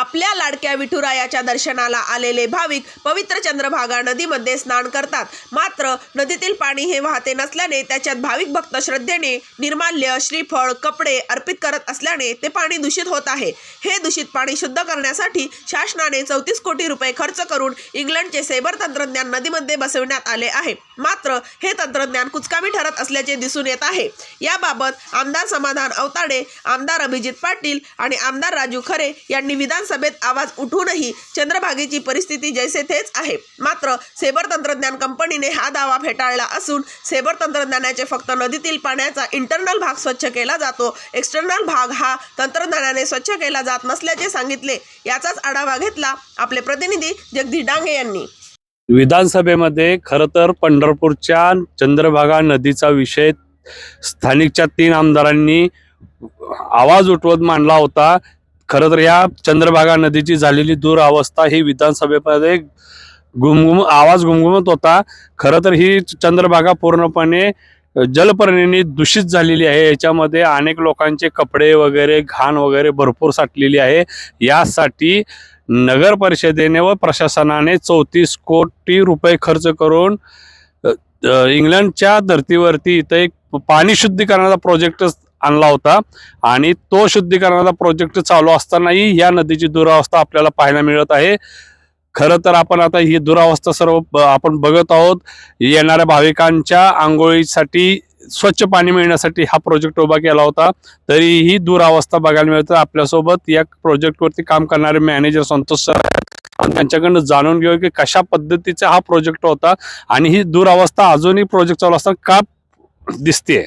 आपल्या लाडक्या विठुरायाच्या दर्शनाला आलेले भाविक पवित्र चंद्रभागा नदीमध्ये स्नान करतात. मात्र नदीतील पाणी हे वाहते नसल्याने त्याच्यात भाविक भक्त श्रद्धेने निर्माल्य श्रीफळ कपडे अर्पित करत असल्याने ते पाणी दूषित होत आहे. हे दूषित पाणी शुद्ध करण्यासाठी शासनाने चौतीस कोटी रुपये खर्च करून इंग्लंडचे सेबर तंत्रज्ञान नदीमध्ये बसविण्यात आले आहे. मात्र हे तंत्रज्ञान कुचकामी ठरत असल्याचे दिसून येत आहे. याबाबत आमदार समाधान अवताडे आमदार अभिजित पाटील आणि आमदार राजू खरे यांनी विधानसभेत आवाज उठूनही चंद्रभागेची परिस्थिती जैसे थेच आहे. मात्र सेबर तंत्रज्ञान कंपनीने हा दावा फेटाळला असून सेबर तंत्रज्ञानाचे फक्त नदीतील पाण्याचा इंटरनल भाग स्वच्छ केला जातो. एक्सटर्नल भाग हा तंत्रज्ञानाने स्वच्छ केला जात नसल्याचे सांगितले. याचाच आढावा घेतला आपले प्रतिनिधी जगदीश डांगे यांनी. विधानसभेमध्ये खरं तर पंढरपूरच्या चंद्रभागा नदीचा विषय स्थानिकच्या तीन आमदारांनी आवाज उठवत मांडला होता. खरं तर या चंद्रभागा नदीची झालेली दुरावस्था ही विधानसभेमध्ये घुमघुम आवाज घुमघुमत होता. खरं तर ही चंद्रभागा पूर्णपणे जलपर्णीने दूषित झालेली आहे. याच्यामध्ये अनेक लोकांचे कपडे वगैरे घाण वगैरे भरपूर साठलेली आहे. यासाठी नगर परिषदेने व प्रशासनाने चौतीस कोटी रुपये खर्च करून इंग्लंडच्या धर्तीवरती इथं एक पाणी शुद्धीकरणाचा प्रोजेक्ट आणला होता. आणि तो शुद्धीकरणाचा प्रोजेक्ट चालू असतानाही या नदीची दुरावस्था आपल्याला पाहायला मिळत आहे. खरं तर आपण आता ही दुरावस्था सर्व आपण बघत आहोत. येणाऱ्या भाविकांच्या आंघोळीसाठी स्वच्छ पाणी मिळण्यासाठी हा प्रोजेक्ट उभा केला होता. तरीही दुरावस्था बघायला मिळते. आपल्यासोबत या प्रोजेक्टवरती काम करणारे मॅनेजर संतोष सर त्यांच्याकडनं जाणून घेऊ की कशा पद्धतीचा हा प्रोजेक्ट होता. आणि ही दुरावस्था अजूनही प्रोजेक्ट चालू असताना का दिसते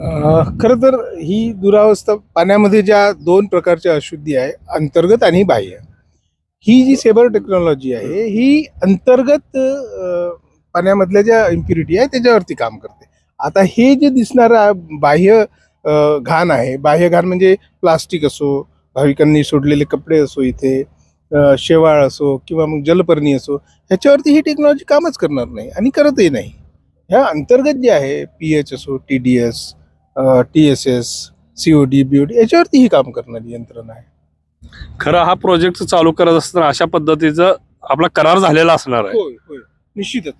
खरं तर ही दुरावस्था पाण्यामध्ये ज्या दोन प्रकारच्या अशुद्धी आहे अंतर्गत आणि बाह्य ही जी सेबर टेक्नॉलॉजी आहे ही अंतर्गत पाण्यामधल्या ज्या इम्प्युरिटी आहे त्याच्यावरती काम करते. आता हे जे दिसणारं बाह्य घाण आहे बाह्य घाण म्हणजे प्लास्टिक असो भाविकांनी सोडलेले कपडे असो इथे शेवाळ असो किंवा मग जलपर्णी असो ह्याच्यावरती ही टेक्नॉलॉजी कामच करणार नाही आणि करतही नाही. ह्या अंतर्गत जे आहे पी एच असो T D S T S S C O D B O D याच्यावरती ही काम करणारी यंत्रणा आहे. खरं हा प्रोजेक्ट चालू करत असताना अशा पद्धतीचं आपला करार झालेला असणार आहे. होय होय. निश्चितच.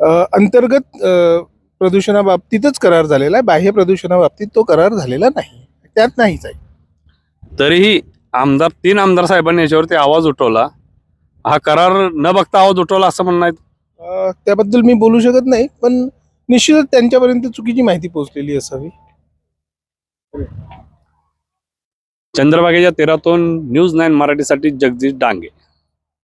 अ, अंतर्गत अ, प्रदूषणाबाबतीतच करार झालेला आहे. बाह्य प्रदूषणाबाबतीत तो करार झालेला नाही. त्यात नाहीच आहे. तरीही आमदार तीन आमदार साहेबांनी याच्यावरती आवाज उठवला. हा करार न बघता आवाज उठवला असं म्हणणं आहे. अ, त्याबद्दल मी बोलू शकत नाही पण निश्चितच त्यांच्यापर्यंत चुकीची माहिती पोहोचलेली असावी. चंद्रभागेच्या तेरातून न्यूज नाईन मराठीसाठी जगदीश डांगे.